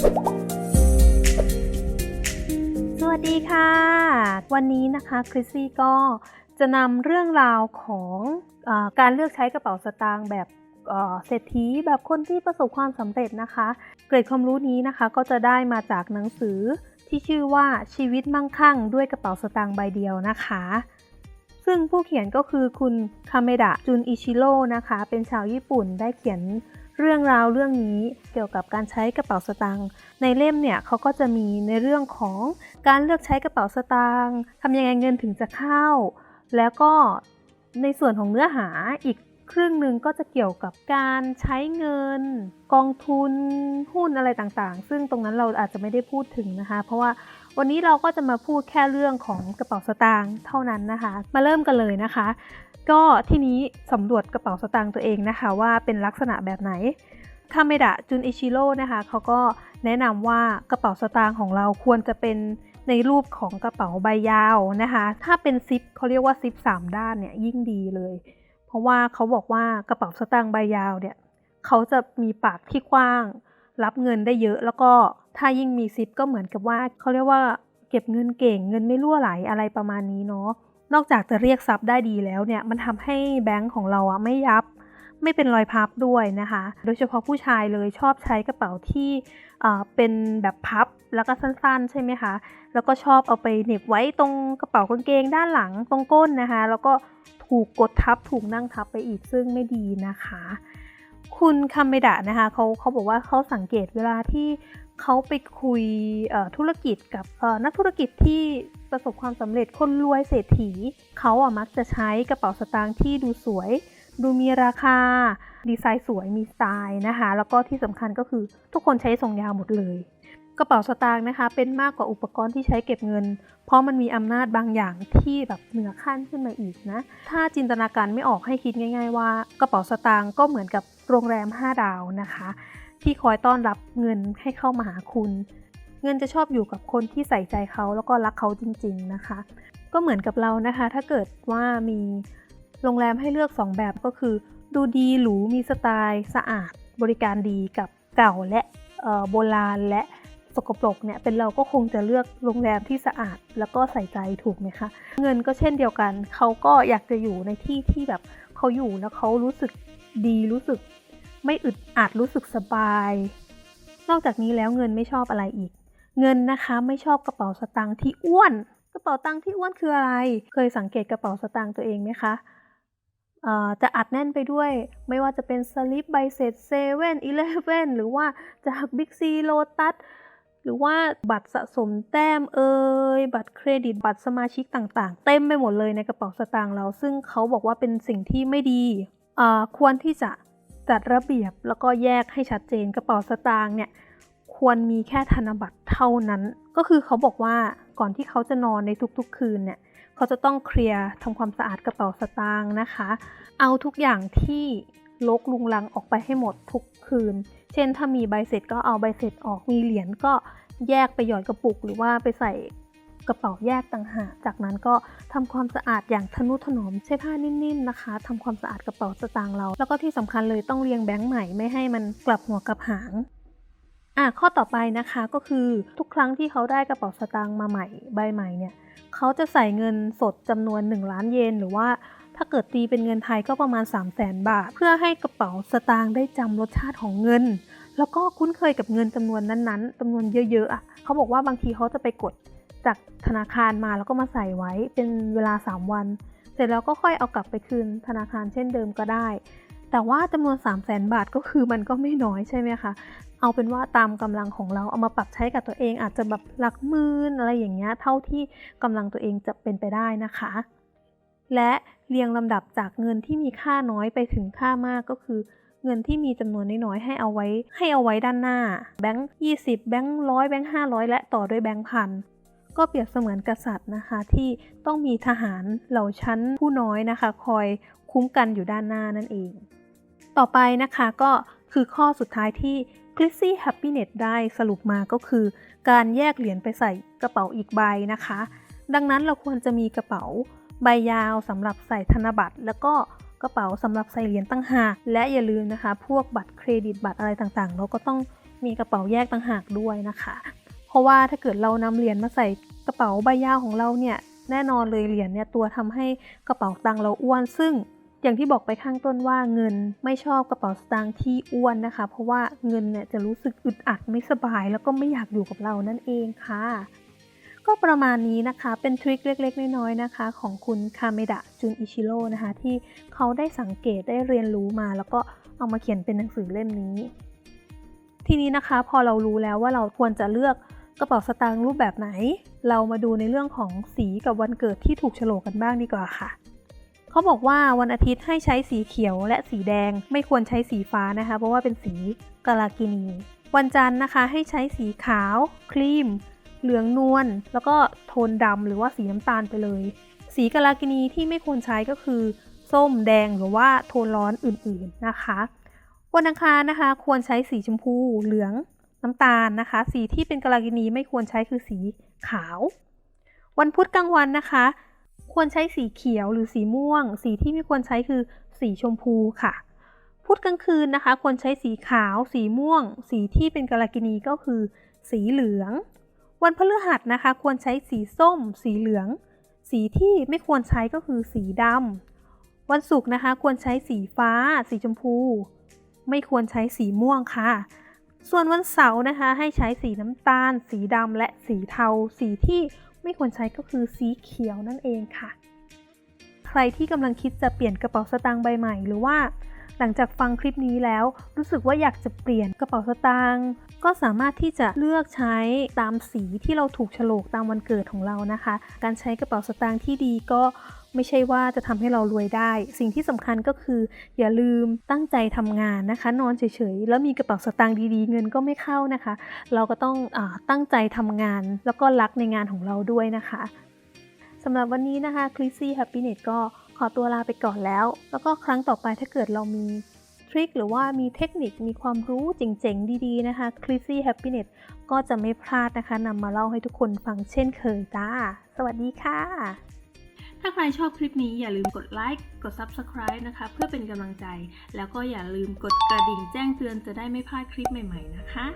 สวัสดีค่ะ วันนี้นะคะคริสซี่ก็จะนำเรื่องราวของอการเลือกใช้กระเป๋าสตางค์แบบเอ่อเศรษฐีแบบคนที่ประสบความสำเร็จนะคะ เกรดความรู้นี้นะคะก็จะได้มาจากหนังสือที่ชื่อว่าชีวิตมั่งคั่งด้วยกระเป๋าสตางค์ใบเดียวนะคะ ซึ่งผู้เขียนก็คือคุณคาเมดะจุนอิชิโร่นะคะ เป็นชาวญี่ปุ่นได้เขียน เรื่องราวเรื่องนี้เกี่ยวกับการใช้กระเป๋าสตางค์ในเล่มเนี่ยเขาก็จะมีในเรื่องของการเลือกใช้กระเป๋าสตางค์ทำยังไงเงินถึงจะเข้า แล้วก็ในส่วนของเนื้อหาอีกครึ่งหนึ่งก็จะเกี่ยวกับการใช้เงิน กองทุนหุ้นอะไรต่างๆ ซึ่งตรงนั้นเราอาจจะไม่ได้พูดถึงนะคะ เพราะว่าวันนี้เราก็จะมาพูดแค่เรื่องของกระเป๋าสตางค์เท่านั้นนะคะ มาเริ่มกันเลยนะคะ ก็ทีนี้สำรวจกระเป๋าสตางค์ตัวเองนะคะว่าเป็นลักษณะแบบไหนคาเมดะจุนอิชิโร่นะคะเขาก็แนะนำว่ากระเป๋าสตางค์ของเราควรจะเป็นในรูปของกระเป๋าใบยาวนะคะ ถ้าเป็นซิปเขาเรียกว่าซิป3ด้านเนี่ยยิ่งดีเลย เพราะว่าเขาบอกว่ากระเป๋าสตางค์ใบยาวเนี่ยเขาจะมีปากที่กว้าง รับเงินได้เยอะ แล้วก็ถ้ายิ่งมีซิปก็เหมือนกับว่าเขาเรียกว่าเก็บเงินเก่งเงินไม่รั่วไหลอะไรประมาณนี้เนาะ นอกจากจะเรียกทรัพย์ได้ดีแล้วเนี่ยมันทำให้แบงค์ของเราอะไม่ยับไม่เป็นรอยพับด้วยนะคะ โดยเฉพาะผู้ชายเลยชอบใช้กระเป๋าที่เป็นแบบพับแล้วก็สั้นๆ ใช่ไหมคะ แล้วก็ชอบเอาไปเหน็บไว้ตรงกระเป๋ากางเกงด้านหลังตรงก้นนะคะ แล้วก็ถูกกดทับถูกนั่งทับไปอีกซึ่งไม่ดีนะคะ คุณคัมเมดะนะคะเขาเขาบอกว่าเขาสังเกตเวลาที่เขาไปคุยธุรกิจกับนักธุรกิจที่ประสบความสำเร็จคนรวยเศรษฐีเขาอะมักจะใช้กระเป๋าสตางค์ที่ดูสวย ดูมีราคา ดีไซน์สวยมีสไตล์นะคะ แล้วก็ที่สำคัญก็คือทุกคนใช้ทรงยาวหมดเลย กระเป๋าสตางค์นะคะ เป็นมากกว่าอุปกรณ์ที่ใช้เก็บเงิน เพราะมันมีอำนาจบางอย่างที่แบบเหนือขั้นขึ้นมาอีกนะ ถ้าจินตนาการไม่ออกให้คิดง่าย ๆ ว่ากระเป๋าสตางค์ก็เหมือนกับ โรงแรม 5 ดาวนะคะ ที่คอยต้อนรับเงินให้เข้ามาหาคุณ เงินจะชอบอยู่กับคนที่ใส่ใจเขาแล้วก็รักเขาจริง ๆนะคะ ก็เหมือนกับเรานะคะ ถ้าเกิดว่ามีโรงแรมให้เลือก 2 แบบก็คือ ดูดีหรูมีสไตล์สะอาดบริการดีกับเก่าและโบราณและสกปรกเนี่ยเป็นเราก็คงจะเลือกโรงแรมที่สะอาดแล้วก็ใส่ใจถูกไหมคะ เงินก็เช่นเดียวกัน เขาก็อยากจะอยู่ในที่ที่แบบเขาอยู่แล้วเขารู้สึกดีรู้สึก ไม่อึดอัดรู้สึกสบาย นอกจากนี้แล้วเงินไม่ชอบอะไรอีก เงินนะคะไม่ชอบกระเป๋าสตางค์ที่อ้วน กระเป๋าตังค์ที่อ้วนคืออะไร เคยสังเกตกระเป๋าสตางค์ตัวเองไหมคะจะอัดแน่นไปด้วย ไม่ว่าจะเป็นสลิปใบเสร็จเซเว่นอีเลฟเว่นหรือว่าจากบิ๊กซีโลตัสหรือว่าบัตรสะสมแต้มเอ่ยบัตรเครดิตบัตรสมาชิกต่างๆ เต็มไปหมดเลยในกระเป๋าสตางค์เรา ซึ่งเขาบอกว่าเป็นสิ่งที่ไม่ดี ควรที่จะ จัดระเบียบแล้วก็แยกให้ชัดเจนกระเป๋าสตางค์เนี่ยควรมีแค่ธนบัตรเท่านั้น ก็คือเขาบอกว่าก่อนที่เขาจะนอนในทุกๆ คืนเนี่ยเขาจะต้องเคลียร์ทำความสะอาดกระเป๋าสตางค์นะคะ เอาทุกอย่างที่ลกลุงลังออกไปให้หมดทุกคืน เช่นถ้ามีใบเสร็จก็เอาใบเสร็จออกมีเหรียญก็แยกไปหย่อนกระปุก หรือว่าไปใส่ กระเป๋าแยกต่างหาก จากนั้นก็ทำความสะอาดอย่างทนุถนอมใช้ผ้านิ่มๆนะคะทำความสะอาดกระเป๋าสตางค์เรา แล้วก็ที่สำคัญเลยต้องเรียงแบงค์ใหม่ไม่ให้มันกลับหัวกลับหางอะข้อต่อไปนะคะก็คือทุกครั้งที่เขาได้กระเป๋าสตางค์มาใหม่ใบใหม่เนี่ยเขาจะใส่เงินสดจำนวน 1 ล้านเยนหรือว่าถ้าเกิดตีเป็นเงินไทยก็ประมาณ 3 0 0แสนบาท เพื่อให้กระเป๋าสตางค์ได้จำรสชาติของเงิน แล้วก็คุ้นเคยกับเงินจำนวนนั้นๆจำนวนเยอะๆอะเขาบอกว่าบางทีเขาจะไปกด จากธนาคารมาแล้วก็มาใส่ไว้เป็นเวลา 3 วัน เสร็จแล้วก็ค่อยเอากลับไปคืนธนาคารเช่นเดิมก็ได้ แต่ว่าจำนวน 3 0 0แสนบาทก็คือมันก็ไม่น้อยใช่ไหมคะเอาเป็นว่าตามกำลังของเราเอามาปรับใช้กับตัวเอง อาจจะแบบหลักหมื่นอะไรอย่างเงี้ยเท่าที่กำลังตัวเองจะเป็นไปได้นะคะ และเรียงลำดับจากเงินที่มีค่าน้อยไปถึงค่ามากก็คือ เงินที่มีจำนวนน้อยๆให้เอาไว้ให้เอาไว้ด้านหน้า แบงค์ยี่สิบแบงค์ร้อยแบงค์ห้าร้อยและต่อด้วยแบงค์พัน ก็เปรียบเสมือนกษัตริย์นะคะ ที่ต้องมีทหารเหล่าชั้นผู้น้อยนะคะ คอยคุ้มกันอยู่ด้านหน้านั่นเอง ต่อไปนะคะก็คือข้อสุดท้ายที่ g l i s s y Happiness ได้สรุปมาก็คือ การแยกเหรียญไปใส่กระเป๋าอีกใบนะคะ ดังนั้นเราควรจะมีกระเป๋าใบยาวสำหรับใส่ธนบัตร แล้วก็กระเป๋าสำหรับใส่เหรียญตั้งหาก และอย่าลืมนะคะ พวกบัตรเครดิตบัตรอะไรต่างๆ เราก็ต้องมีกระเป๋าแยกต่างหากด้วยนะคะ เพราะว่าถ้าเกิดเรานำเหรียญมาใส่กระเป๋าใบยาวของเราเนี่ยแน่นอนเลยเหรียญเนี่ยตัวทำให้กระเป๋าตังเราอ้วน ซึ่งอย่างที่บอกไปข้างต้นว่าเงินไม่ชอบกระเป๋าสตางค์ที่อ้วนนะคะ เพราะว่าเงินเนี่ยจะรู้สึกอึดอัดไม่สบาย แล้วก็ไม่อยากอยู่กับเรานั่นเองค่ะ ก็ประมาณนี้นะคะเป็นทริคเล็กๆ น้อยๆนะคะ ของคุณคาเมดะจุนอิชิโร่นะคะ ที่เขาได้สังเกตได้เรียนรู้มา แล้วก็เอามาเขียนเป็นหนังสือเล่มนี้ ทีนี้นะคะพอเรารู้แล้วว่าเราควรจะเลือก กระเป๋าสตางค์รูปแบบไหน เรามาดูในเรื่องของสีกับวันเกิดที่ถูกโฉลกกันบ้างดีกว่าค่ะ เขาบอกว่าวันอาทิตย์ให้ใช้สีเขียวและสีแดงไม่ควรใช้สีฟ้านะคะ เพราะว่าเป็นสีกาลากินี วันจันทร์นะคะให้ใช้สีขาว ครีม เหลืองนวลแล้วก็โทนดำหรือว่าสีน้ำตาลไปเลย สีกาลากินีที่ไม่ควรใช้ก็คือ ส้มแดงหรือว่าโทนร้อนอื่นๆนะคะ วันอังคารนะคะ ควรใช้สีชมพูเหลือง น้ำตาลนะคะ สีที่เป็นกลากินีไม่ควรใช้คือสีขาว วันพุธกลางวันนะคะ ควรใช้สีเขียวหรือสีม่วง สีที่ไม่ควรใช้คือสีชมพูค่ะ พุธกลางคืนนะคะ ควรใช้สีขาว สีม่วง สีที่เป็นกลากินีก็คือ สีเหลือง วันพฤหัสนะคะ ควรใช้สีส้ม สีเหลือง สีที่ไม่ควรใช้ก็คือสีดำวันศุกร์นะคะ ควรใช้สีฟ้า สีชมพู ไม่ควรใช้สีม่วงค่ะ ส่วนวันเสาร์นะคะให้ใช้สีน้ำตาล สีดำและสีเทา สีที่ไม่ควรใช้ก็คือสีเขียวนั่นเองค่ะ ใครที่กำลังคิดจะเปลี่ยนกระเป๋าสตางค์ใบใหม่ หรือว่า หลังจากฟังคลิปนี้แล้ว รู้สึกว่าอยากจะเปลี่ยนกระเป๋าสตางค์ก็สามารถที่จะเลือกใช้ตามสีที่เราถูกฉลกตามวันเกิดของเรานะคะ การใช้กระเป๋าสตางค์ที่ดีก็ไม่ใช่ว่าจะทำให้เรารวยได้ สิ่งที่สำคัญก็คือ อย่าลืมตั้งใจทำงานนะคะ นอนเฉยๆ แล้วมีกระเป๋าสตางค์ดีๆ เงินก็ไม่เข้านะคะ เราก็ต้องอตั้งใจทำงาน แล้วก็รักในงานของเราด้วยนะคะสำหรับวันนี้นะคะ c l i s s y Happiness ก็ ขอตัวลาไปก่อนแล้ว แล้วก็ครั้งต่อไปถ้าเกิดเรามีทริคหรือว่ามีเทคนิคมีความรู้เจ๋งๆ ดีๆ นะคะ c l i s s y Happiness ก็จะไม่พลาดนะคะนำมาเล่าให้ทุกคนฟังเช่นเคยจ้า สวัสดีค่ะ ถ้าใครชอบคลิปนี้อย่าลืมกดไลค์กด Subscribe นะคะ เพื่อเป็นกำลังใจ แล้วก็อย่าลืมกดกระดิ่งแจ้งเตือนจะได้ไม่พลาดคลิปใหม่ ๆ นะคะ